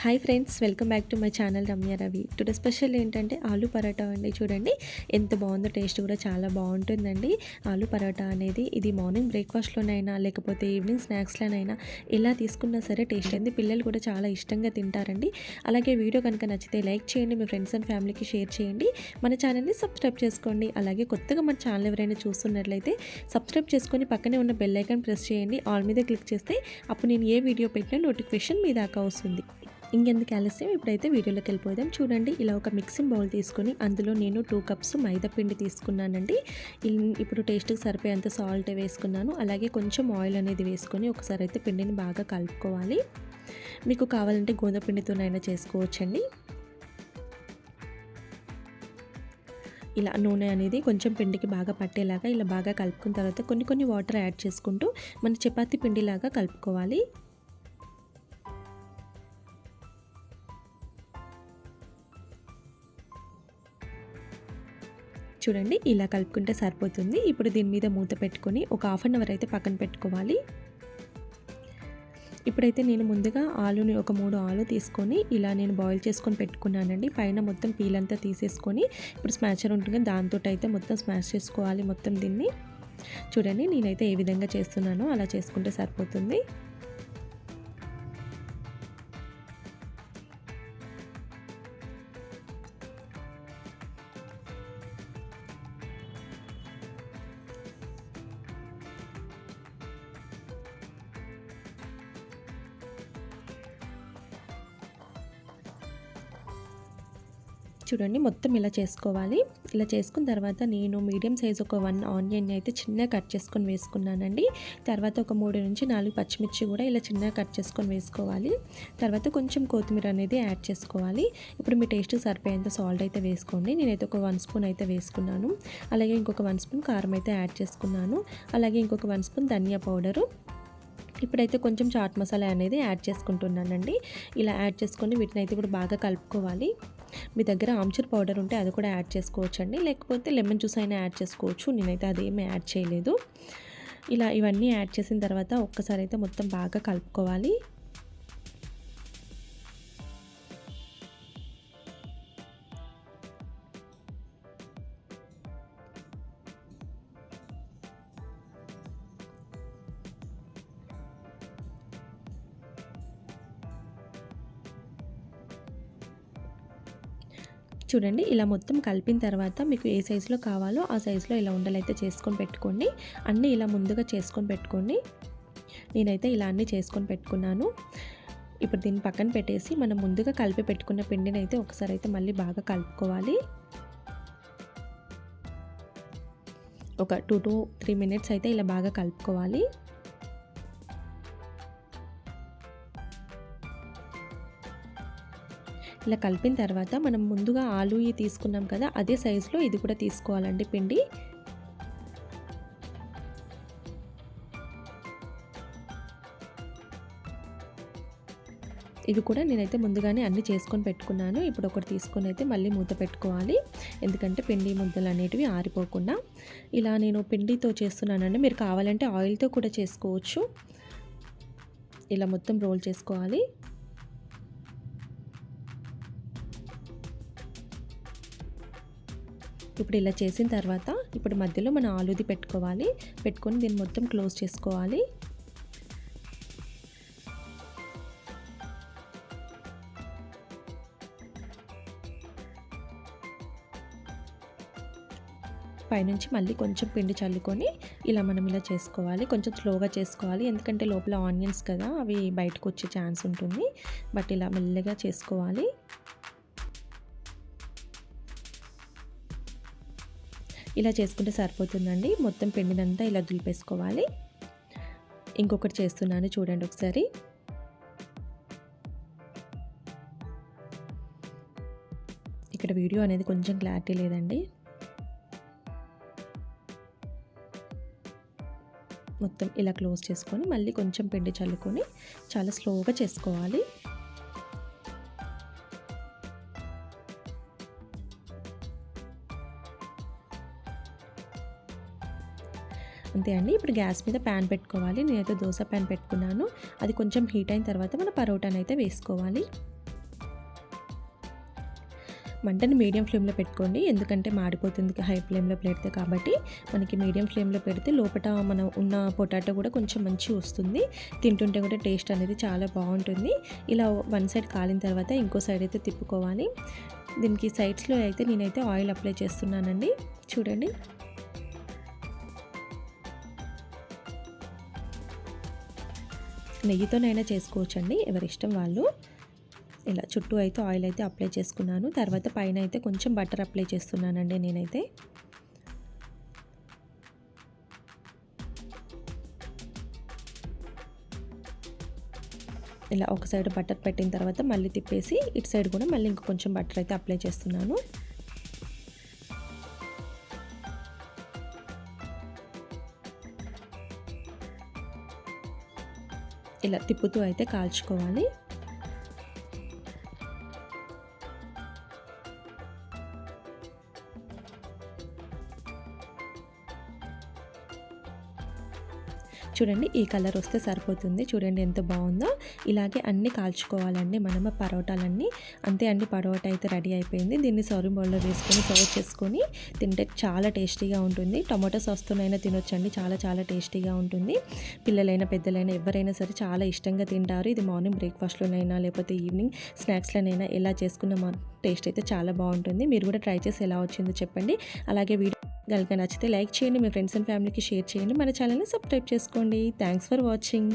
Hi friends welcome back to my channel Ramya Ravi today special ఏంటంటే ఆలు పరోటా అండి. చూడండి ఎంత బాగుందో టేస్ట్ కూడా చాలా బాగుంటుందండి. ఆలు పరోటా అనేది ఇది మార్నింగ్ బ్రేక్ఫాస్ట్లోనైనా లేకపోతే ఈవినింగ్ స్నాక్స్లోనైనా ఎలా తీసుకున్నా సరే టేస్ట్ అయింది పిల్లలు కూడా చాలా ఇష్టంగా తింటారండి. అలాగే వీడియో కనుక నచ్చితే లైక్ చేయండి మీ ఫ్రెండ్స్ అండ్ ఫ్యామిలీకి షేర్ చేయండి. మన ఛానల్ని సబ్స్క్రైబ్ చేసుకోండి. అలాగే కొత్తగా మన ఛానల్ ఎవరైనా చూస్తున్నట్లయితే సబ్స్క్రైబ్ చేసుకొని పక్కనే ఉన్న బెల్ ఐకాన్ ప్రెస్ చేయండి. ఆల్ మీద క్లిక్ చేస్తే అప్పుడు నేను ఏ వీడియో పెట్టినా నోటిఫికేషన్ మీ దాకా వస్తుంది. ఇంకెందుకు ఆలస్యం? ఇప్పుడైతే వీడియోలోకి వెళ్ళిపోదాం. చూడండి ఇలా ఒక మిక్సింగ్ బౌల్ తీసుకొని అందులో నేను టూ కప్స్ మైదా పిండి తీసుకున్నానండి. ఇప్పుడు టేస్ట్కి సరిపోయేంత సాల్ట్ వేసుకున్నాను. అలాగే కొంచెం ఆయిల్ అనేది వేసుకొని ఒకసారి అయితే పిండిని బాగా కలుపుకోవాలి. మీకు కావాలంటే గోధుమ పిండితోనైనా చేసుకోవచ్చండి. ఇలా నూనె అనేది కొంచెం పిండికి బాగా పట్టేలాగా ఇలా బాగా కలుపుకున్న తర్వాత కొన్ని కొన్ని వాటర్ యాడ్ చేసుకుంటూ మన చపాతీ పిండిలాగా కలుపుకోవాలి. చూడండి ఇలా కలుపుకుంటే సరిపోతుంది. ఇప్పుడు దీని మీద మూత పెట్టుకొని ఒక హాఫ్ అన్ అవర్ అయితే పక్కన పెట్టుకోవాలి. ఇప్పుడైతే నేను ముందుగా ఆలుని ఒక మూడు ఆలు తీసుకొని ఇలా నేను బాయిల్ చేసుకొని పెట్టుకున్నానండి. పైన మొత్తం పీలంతా తీసేసుకొని ఇప్పుడు స్మాషర్ ఉంటుంది దాంతో అయితే మొత్తం స్మాష్ చేసుకోవాలి మొత్తం దీన్ని. చూడండి నేనైతే ఏ విధంగా చేస్తున్నానో అలా చేసుకుంటే సరిపోతుంది. చూడండి మొత్తం ఇలా చేసుకోవాలి. ఇలా చేసుకున్న తర్వాత నేను మీడియం సైజ్ ఒక వన్ ఆనియన్ అయితే చిన్నగా కట్ చేసుకొని వేసుకున్నానండి. తర్వాత ఒక మూడు నుంచి నాలుగు పచ్చిమిర్చి కూడా ఇలా చిన్నగా కట్ చేసుకొని వేసుకోవాలి. తర్వాత కొంచెం కొత్తిమీర అనేది యాడ్ చేసుకోవాలి. ఇప్పుడు మీ టేస్ట్ సరిపోయేంత సాల్ట్ అయితే వేసుకోండి. నేనైతే ఒక వన్ స్పూన్ అయితే వేసుకున్నాను. అలాగే ఇంకొక వన్ స్పూన్ కారం అయితే యాడ్ చేసుకున్నాను. అలాగే ఇంకొక వన్ స్పూన్ ధనియా పౌడరు. ఇప్పుడైతే కొంచెం చాట్ మసాలా అనేది యాడ్ చేసుకుంటున్నానండి. ఇలా యాడ్ చేసుకొని వీటిని అయితే కూడా బాగా కలుపుకోవాలి. మీ దగ్గర ఆమ్చూర్ పౌడర్ ఉంటే అది కూడా యాడ్ చేసుకోవచ్చు అండి లేకపోతే లెమన్ జ్యూస్ అయినా యాడ్ చేసుకోవచ్చు. నేనైతే అదేమీ యాడ్ చేయలేదు. ఇలా ఇవన్నీ యాడ్ చేసిన తర్వాత ఒక్కసారి అయితే మొత్తం బాగా కలుపుకోవాలి. చూడండి ఇలా మొత్తం కలిపిన తర్వాత మీకు ఏ సైజులో కావాలో ఆ సైజులో ఇలా ఉండలైతే చేసుకొని పెట్టుకోండి. అన్నీ ఇలా ముందుగా చేసుకొని పెట్టుకోండి. నేనైతే ఇలా అన్నీ చేసుకొని పెట్టుకున్నాను. ఇప్పుడు దీన్ని పక్కన పెట్టేసి మనం ముందుగా కలిపి పెట్టుకున్న పిండిని అయితే ఒకసారి అయితే మళ్ళీ బాగా కలుపుకోవాలి. ఒక టూ టు త్రీ మినిట్స్ అయితే ఇలా బాగా కలుపుకోవాలి. ఇలా కలిపిన తర్వాత మనం ముందుగా ఆలు తీసుకున్నాం కదా అదే సైజులో ఇది కూడా తీసుకోవాలండి పిండి. ఇవి కూడా నేనైతే ముందుగానే అన్ని చేసుకొని పెట్టుకున్నాను. ఇప్పుడు ఒకటి తీసుకొని అయితే మళ్ళీ మూత పెట్టుకోవాలి. ఎందుకంటే పిండి ముద్దలు అనేటివి ఆరిపోకుండా. ఇలా నేను పిండితో చేస్తున్నానండి. మీరు కావాలంటే ఆయిల్తో కూడా చేసుకోవచ్చు. ఇలా మొత్తం రోల్ చేసుకోవాలి. ఇప్పుడు ఇలా చేసిన తర్వాత ఇప్పుడు మధ్యలో మనం ఆలుది పెట్టుకోవాలి. పెట్టుకొని దీన్ని మొత్తం క్లోజ్ చేసుకోవాలి. పైనుంచి మళ్ళీ కొంచెం పిండి చల్లుకొని ఇలా మనం ఇలా చేసుకోవాలి. కొంచెం స్లోగా చేసుకోవాలి. ఎందుకంటే లోపల ఆనియన్స్ కదా అవి బయటకు వచ్చే ఛాన్స్ ఉంటుంది. బట్ ఇలా మెల్లగా చేసుకోవాలి. ఇలా చేసుకుంటే సరిపోతుందండి. మొత్తం పిండినంతా ఇలా దులిపేసుకోవాలి. ఇంకొకటి చేస్తున్నాను చూడండి ఒకసారి. ఇక్కడ వీడియో అనేది కొంచెం క్లారిటీ లేదండి. మొత్తం ఇలా క్లోజ్ చేసుకొని మళ్ళీ కొంచెం పిండి చల్లుకొని చాలా స్లోగా చేసుకోవాలి. అంతే అండి. ఇప్పుడు గ్యాస్ మీద ప్యాన్ పెట్టుకోవాలి. నేనైతే దోశ ప్యాన్ పెట్టుకున్నాను. అది కొంచెం హీట్ అయిన తర్వాత మన పరోటాని అయితే వేసుకోవాలి. మంటని మీడియం ఫ్లేమ్లో పెట్టుకోండి. ఎందుకంటే మాడిపోతుంది హై ఫ్లేమ్లో పెడితే కాబట్టి. మనకి మీడియం ఫ్లేమ్లో పెడితే లోపల మనం ఉన్న పొటాటో కూడా కొంచెం మంచిగా వస్తుంది. తింటుంటే కూడా టేస్ట్ అనేది చాలా బాగుంటుంది. ఇలా వన్ సైడ్ కాలిన తర్వాత ఇంకో సైడ్ అయితే తిప్పుకోవాలి. దీనికి సైడ్స్లో అయితే నేనైతే ఆయిల్ అప్లై చేస్తున్నానండి. చూడండి. నెయ్యితోనైనా చేసుకోవచ్చండి. ఎవరి ఇష్టం వాళ్ళు. ఇలా చుట్టూ అయితే ఆయిల్ అయితే అప్లై చేసుకున్నాను. తర్వాత పైన అయితే కొంచెం బటర్ అప్లై చేస్తున్నానండి నేనైతే. ఇలా ఒక సైడ్ బటర్ పెట్టిన తర్వాత మళ్ళీ తిప్పేసి ఇటు సైడ్ కూడా మళ్ళీ ఇంకొంచెం బటర్ అయితే అప్లై చేస్తున్నాను. ఇలా తిప్పుతూ అయితే కాల్చుకోవాలి. చూడండి ఈ కలర్ వస్తే సరిపోతుంది. చూడండి ఎంత బాగుందో. ఇలాగే అన్నీ కాల్చుకోవాలండి మనం పరోటాలన్నీ. అంతే అండి పరోటా అయితే రెడీ అయిపోయింది. దీన్ని సౌరీ బౌల్లో వేసుకొని సర్వ్ చేసుకొని తింటే చాలా టేస్టీగా ఉంటుంది. టమాటో సాస్తోనైనా తినొచ్చండి చాలా చాలా టేస్టీగా ఉంటుంది. పిల్లలైనా పెద్దలైనా ఎవరైనా సరే చాలా ఇష్టంగా తింటారు. ఇది మార్నింగ్ బ్రేక్ఫాస్ట్లోనైనా లేకపోతే ఈవినింగ్ స్నాక్స్లోనైనా ఎలా చేసుకున్న టేస్ట్ అయితే చాలా బాగుంటుంది. మీరు కూడా ట్రై చేసి ఎలా వచ్చిందో చెప్పండి. అలాగే వీడియో కనుక నచ్చితే లైక్ చేయండి మీ ఫ్రెండ్స్ అండ్ ఫ్యామిలీకి షేర్ చేయండి. మన ఛానల్ని సబ్స్క్రైబ్ చేసుకోండి. Thanks for watching.